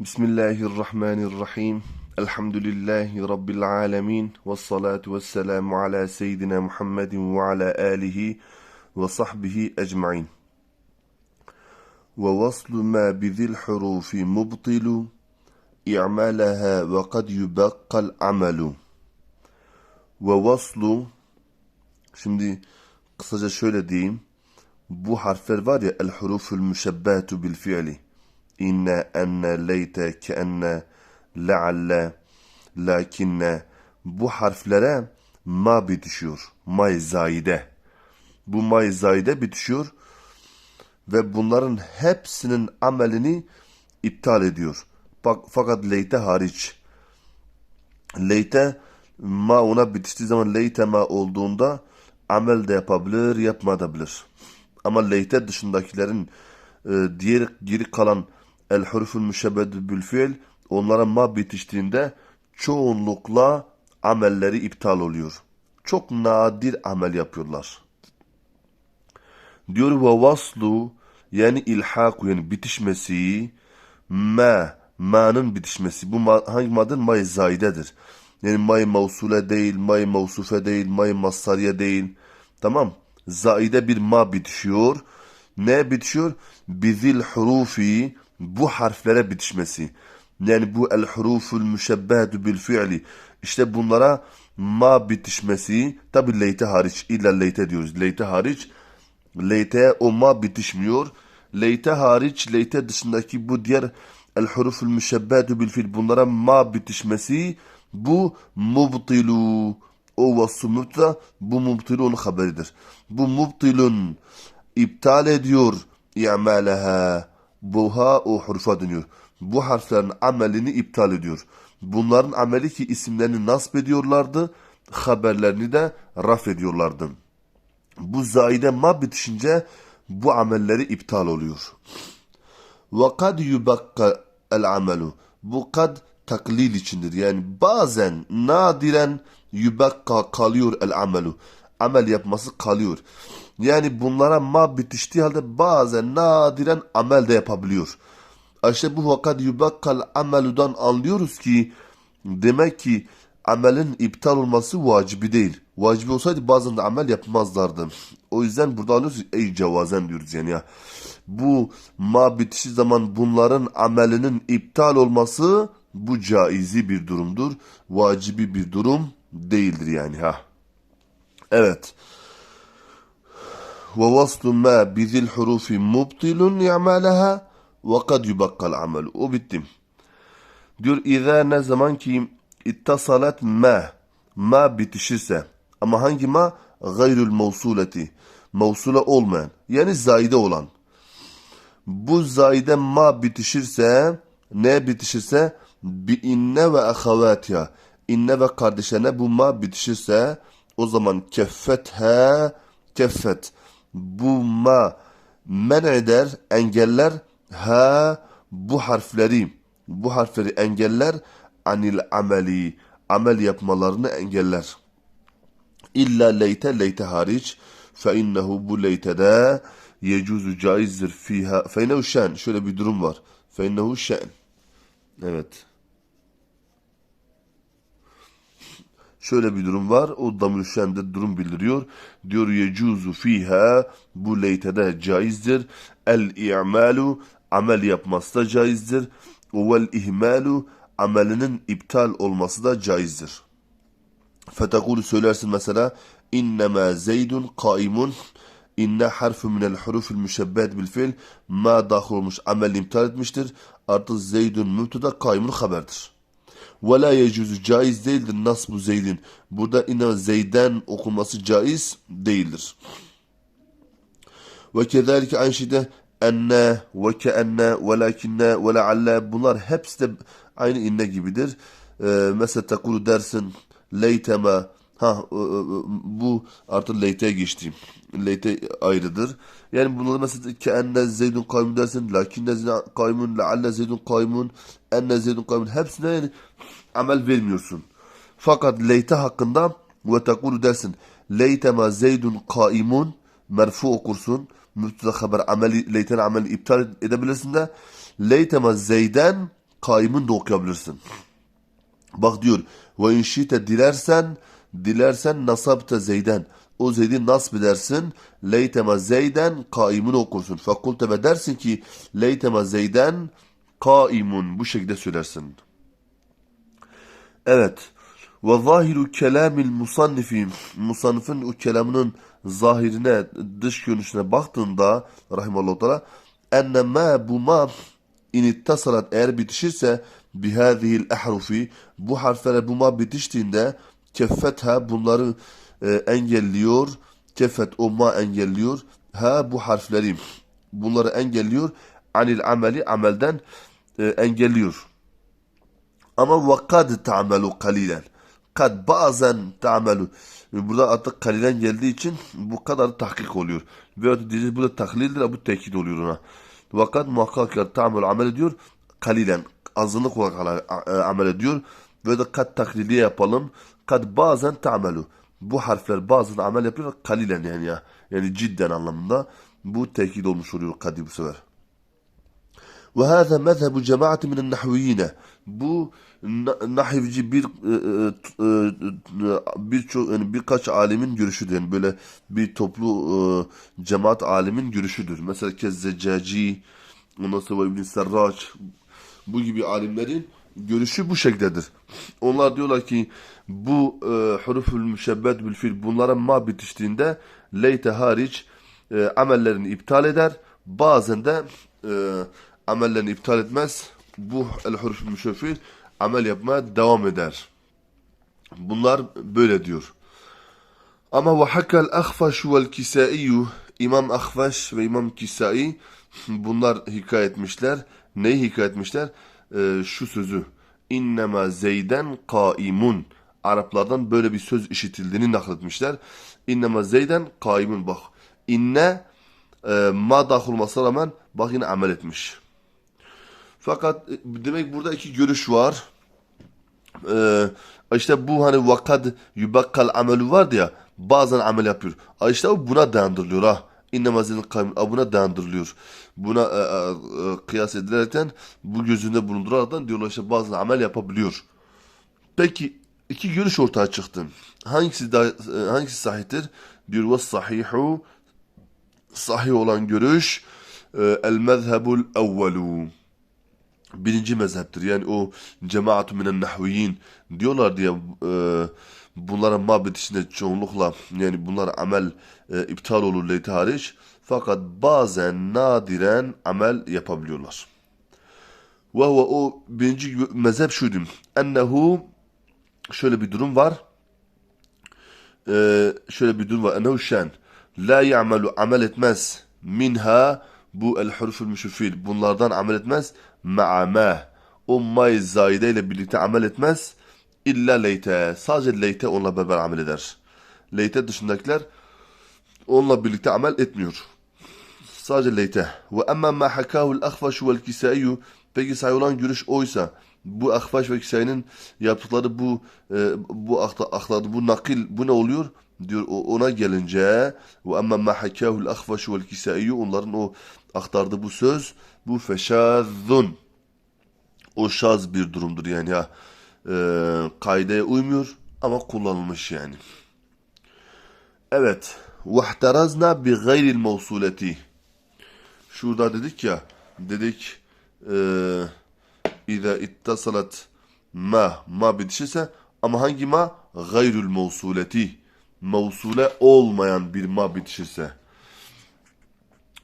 Bismillahirrahmanirrahim. Elhamdülillahi Rabbil alemin. Ve salatu ve selamu ala seyyidina Muhammedin ve ala alihi ve sahbihi ecma'in. Ve vaslu ma bizil hurufi mubtilu i'malaha ve kad yubakkal amelu. Ve vaslu Şimdi kısaca şöyle diyeyim. Bu harfler var ya el huruful müşebbehatu bil fiili. İnne, enne, leyte, keenne, lealle, lakinne. Bu harflere ma bitişiyor. May zaide. Bu may zaide bitişiyor. Ve bunların hepsinin amelini iptal ediyor. Bak, fakat leyte hariç. Leyte ma ona bitiştiği zaman leyte ma olduğunda amel de yapabilir, yapmadabilir. Ama leyte dışındakilerin e, diğer geri kalan el huruful müşebbedü bil fiil onlara ma bitiştiğinde çoğunlukla amelleri iptal oluyor. Çok nadir amel yapıyorlar. Diyor ve vaslu yani ilhak yani bitişmesi ma ma'nın bitişmesi. Bu ma, hangi madde? May zaidedir. Yani may mevsule değil, may mevsufe değil, may masariye değil. Tamam. Zaide bir ma bitişiyor. Ne bitişiyor? Bizil hurufi bu harflere bitişmesi. Yani bu el huruful müşebbehetu bil fiili. İşte bunlara ma bitişmesi tabi leyte hariç illa leyte diyoruz. Leyte hariç leyte o ma bitişmiyor. Leyte hariç leyte dışındaki bu diğer el huruful müşebbehetu bil fiil bunlara ma bitişmesi bu mubtilu o vasfı mübteda bu mubtilun haberidir. Bu mubtilun iptal ediyor i'maleha buha o hurufa dönüyor. Bu harflerin amelini iptal ediyor. Bunların ameli ki isimlerini nasp ediyorlardı, haberlerini de raf ediyorlardı. Bu zaide ma bitişince bu amelleri iptal oluyor. Yubakka el amelu. Bu kad taklil içindir. Yani bazen nadiren yubakka kalıyor el amelu. Amel yapması kalıyor. Yani bunlara ma bitiştiği halde bazen nadiren amel de yapabiliyor. İşte bu vakat yubakkal ameludan anlıyoruz ki demek ki amelin iptal olması vacibi değil. Vacibi olsaydı bazen de amel yapmazlardı. O yüzden burada anlıyoruz ey cevazen diyoruz yani ya. Bu ma bitişi zaman bunların amelinin iptal olması bu caizi bir durumdur. Vacibi bir durum değildir yani ha. Evet. Ve vaslu ma bizil hurufi mubtilun i'malaha ve kad yubakkal amel. O bitti. Diyor izâ ne zaman ki ittasalat ma. Ma bitişirse. Ama hangi ma? Gayrül mevsuleti. Mevsule olmayan. Yani zaide olan. Bu zaide ma bitişirse ne bitişirse bi inne ve ahavatya inne ve kardeşlerine bu ma bitişirse o zaman keffet he keffet. Bu ma men eder, engeller ha bu harfleri. Bu harfleri engeller anil ameli. Amel yapmalarını engeller. İlla leyte leyte hariç. Fe innehu bu leytede yecuzu caizdir fiha. Fe innehu şen. Şöyle bir durum var. Fe innehu şen. Evet Şöyle bir durum var. O damir şende durum bildiriyor. Diyor yecuzu fiha bu leytede caizdir. El i'malu amel yapması da caizdir. Vel ihmalu amelinin iptal olması da caizdir. Fetekulu söylersin mesela innema zeydun kaimun inne harfu minel hurufil müşebbet bil fiil ma dahil olmuş amel iptal etmiştir. Artık zeydun mübteda kaimun haberdir. Ve la yecuzu caiz değildir nasbu zeydin. Burada ina zeyden okunması caiz değildir. Ve kezalike aynı enne ve keenne ve lakinne ve lealle bunlar hepsi de aynı inne gibidir. Ee, mesela takulu dersin leyteme ha bu artık leyte geçti. Leyte ayrıdır. Yani bunları mesela keenne zeydun kaymun dersin lakinne zeydun kaymun lealle zeydun kaymun enne zeydun kaymun hepsine yani amel vermiyorsun. Fakat leyte hakkında ve tekulu dersin leytema zeydun kaimun merfu okursun. Mübteda haber ameli leyten ameli iptal edebilirsin de leytema zeyden kaimun da okuyabilirsin. Bak diyor ve inşite dilersen dilersen nasabte zeyden. O zeydi nasb edersin. Leytema zeyden kaimun okursun. Fakulte ve dersin ki leytema zeyden kaimun. Bu şekilde söylersin. Evet. Ve zahiru kelamil musannifi musannifin o kelamının zahirine, dış görünüşüne baktığında rahimallahu teala enne ma bu ma in ittasalat eğer bitişirse bihâzihil ehrufi bu harflere bu ma bitiştiğinde keffetha bunları e, engelliyor. Keffet o ma engelliyor. Ha bu harfleri bunları engelliyor. Anil ameli amelden e, engelliyor. Ama ve kad ta'melu kalilen. Kad bazen ta'melu. Burada artık kalilen geldiği için bu kadar tahkik oluyor. Ve diyeceğiz burada tahlildir bu tekit oluyor ona. Ve kad muhakkak ta'melu amel ediyor. Kalilen. Azınlık olarak amel ediyor. Ve de kad takliliye yapalım. Kad bazen ta'melu. Bu harfler bazen amel yapıyor. Kalilen yani ya. Yani cidden anlamında. Bu tekit olmuş oluyor kadi bu sefer. Ve hâzâ mezhebu cemaati minen nahviyine. Bu na- nahivci bir e, e, e, birçok yani birkaç alimin görüşüdür. Yani böyle bir toplu cemaat alimin görüşüdür. Mesela Kezzeccaci, ondan sonra İbn Serraç bu gibi alimlerin görüşü bu şekildedir. Onlar diyorlar ki bu e, huruful müşebbet bil fil bunlara ma bitiştiğinde leyte hariç e, amellerini iptal eder. Bazen de e, amellerini iptal etmez. Bu el huruf müşeffil amel yapmaya devam eder. Bunlar böyle diyor. Ama ve hakkel ahfaş vel kisaiyu İmam Ahfaş ve İmam Kisai bunlar hikaye etmişler. Neyi hikaye etmişler? Ee, şu sözü. İnnemâ zeyden kaimun. Araplardan böyle bir söz işitildiğini nakletmişler. İnnemâ zeyden kaimun. Bak. İnne e, ma dahil olmasına rağmen bak yine amel etmiş. Fakat e, demek burada iki görüş var. Ee, işte bu hani vakad yubakkal amelü vardı ya bazen amel yapıyor. İşte buna dayandırılıyor ha. İnne mazilin kavmin buna dayandırılıyor. Buna e, e, e, kıyas edilerek bu gözünde bulundurarak diyorlar işte bazen amel yapabiliyor. Peki iki görüş ortaya çıktı. Hangisi daha, e, hangisi sahihtir? Diyor ve sahihu sahih olan görüş e, el mezhebul evvelu birinci mezheptir. Yani o cemaatu minen nahviyin diyorlar diye e, bunlara mabit içinde çoğunlukla yani bunlar amel e, iptal olur leyti. Fakat bazen nadiren amel yapabiliyorlar. Ve o birinci mezhep şuydu. Ennehu şöyle bir durum var. Ee, şöyle bir durum var. Ennehu şen. La ya'melu amel etmez. Minha bu el huruful müşfil. Bunlardan amel etmez. Ma'a ma. O may zaide ile birlikte amel etmez. İlla leyte. Sadece leyte onunla beraber amel eder. Leyte dışındakiler onunla birlikte amel etmiyor. Sadece leyte. Ve emma ma hakahu'l ahfaş vel kisaiyu. Peki sahih olan görüş oysa bu ahfaş ve kisayinin yaptıkları bu e, bu aktardı bu nakil bu ne oluyor? Diyor ona gelince ve emma ma hakahu'l ahfaş vel kisaiyu onların o aktardığı bu söz bu feşazzun. O şaz bir durumdur yani ya. E, kaideye uymuyor ama kullanılmış yani. Evet. Bi gayril mevsuleti. Şurada dedik ya, dedik eee İza ittasalat ma, ma bitişirse ama hangi ma? Gayrül mevsuleti. Mevsule olmayan bir ma bitişirse.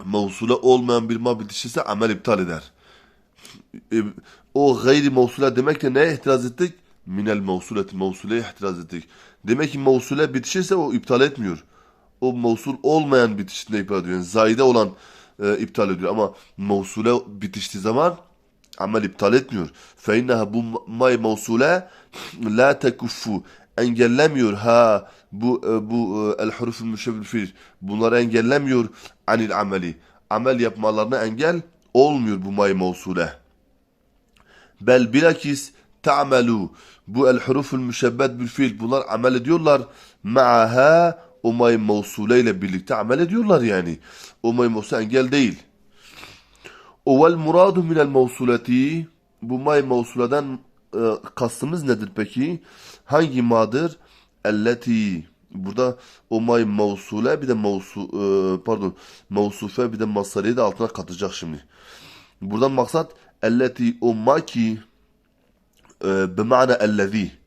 Mevsule olmayan bir ma bitişirse amel iptal eder. E, o gayri mevsule demek de neye ihtiraz ettik? Minel mevsuleti mevsuleye ihtiraz ettik. Demek ki mevsule bitişirse o iptal etmiyor. O mevsul olmayan bitişinde iptal ediyor. Yani zayide olan e, iptal ediyor. Ama mevsule bitiştiği zaman amel iptal etmiyor. فَاِنَّهَا bu may mevsule la tekuffu engellemiyor ha bu e, bu e, el huruful müşebbih fiil bunları engellemiyor anil ameli. Amel yapmalarına engel olmuyor bu may mevsule. Bel bilakis ta'melu bu el huruful müşebbet bil fiil bunlar amel ediyorlar ma'aha o may mevsule ile birlikte amel ediyorlar yani. O may mevsule engel değil. Vel muradu minel mevsuleti bu may mevsuladan e, kastımız nedir peki? Hangi madır? Elleti. Burada o mevsule bir de mevsu, e, pardon mevsufe bir de masariye de altına katacak şimdi. Buradan maksat ellezi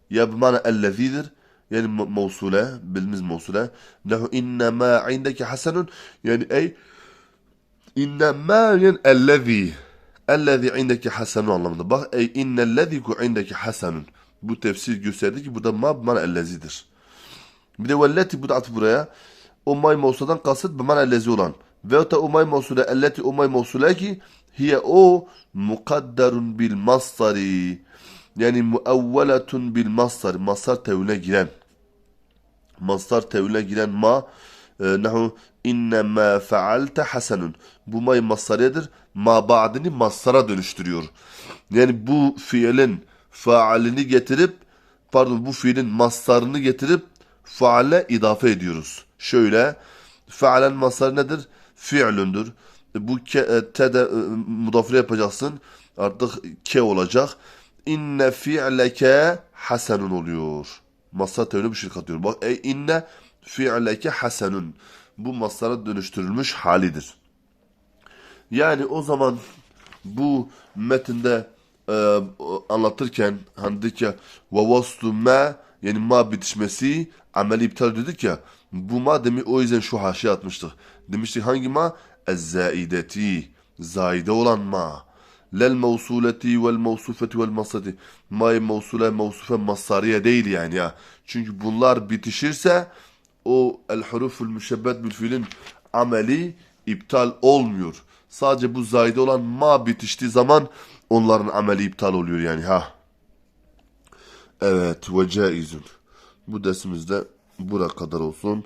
ya bimana ellezidir yani me- mevsule bildiğimiz mevsule nehu inne ma indeki hasenun yani ey inne ma yani ellezi ellezi indeki hasenun anlamında bak ey innellezi ku indeki hasenun bu tefsir gösterdi ki burada ma bimana ellezidir bir de velleti bu da atıf buraya o may mevsudan kasıt bimana ellezi olan veyahut da o may mevsule elleti o may mevsule ki hiye o mukadderun bil masari yani muevveletun bil masar masar tevhüne giren. Mastar tevhüne giren ma e, nahu inne ma faalte hasenun bu may masariyedir ma ba'dini masara dönüştürüyor. Yani bu fiilin faalini getirip pardon bu fiilin mastarını getirip faale idafe ediyoruz. Şöyle faalen masarı nedir? Fiilündür bu ke, e, te de e, mudafire yapacaksın artık ke olacak inne fi'leke hasenun oluyor. Masar tevhine bir şey katıyor. Bak ey inne fi'leke hasenun. Bu masara dönüştürülmüş halidir. Yani o zaman bu metinde e, anlatırken hani dedik ya ma yani ma bitişmesi ameli iptal dedik ya bu ma demi o yüzden şu haşiye atmıştık. Demiştik hangi ma? Ez-zaideti. Zaide olan ma. Lel mevsuleti vel mevsufeti vel masati. May mevsule mevsufe masariye değil yani ya. Çünkü bunlar bitişirse o el huruful müşebbet bil fiilin ameli iptal olmuyor. Sadece bu zayide olan ma bitiştiği zaman onların ameli iptal oluyor yani ha. Evet ve caizun. Bu dersimizde buraya kadar olsun.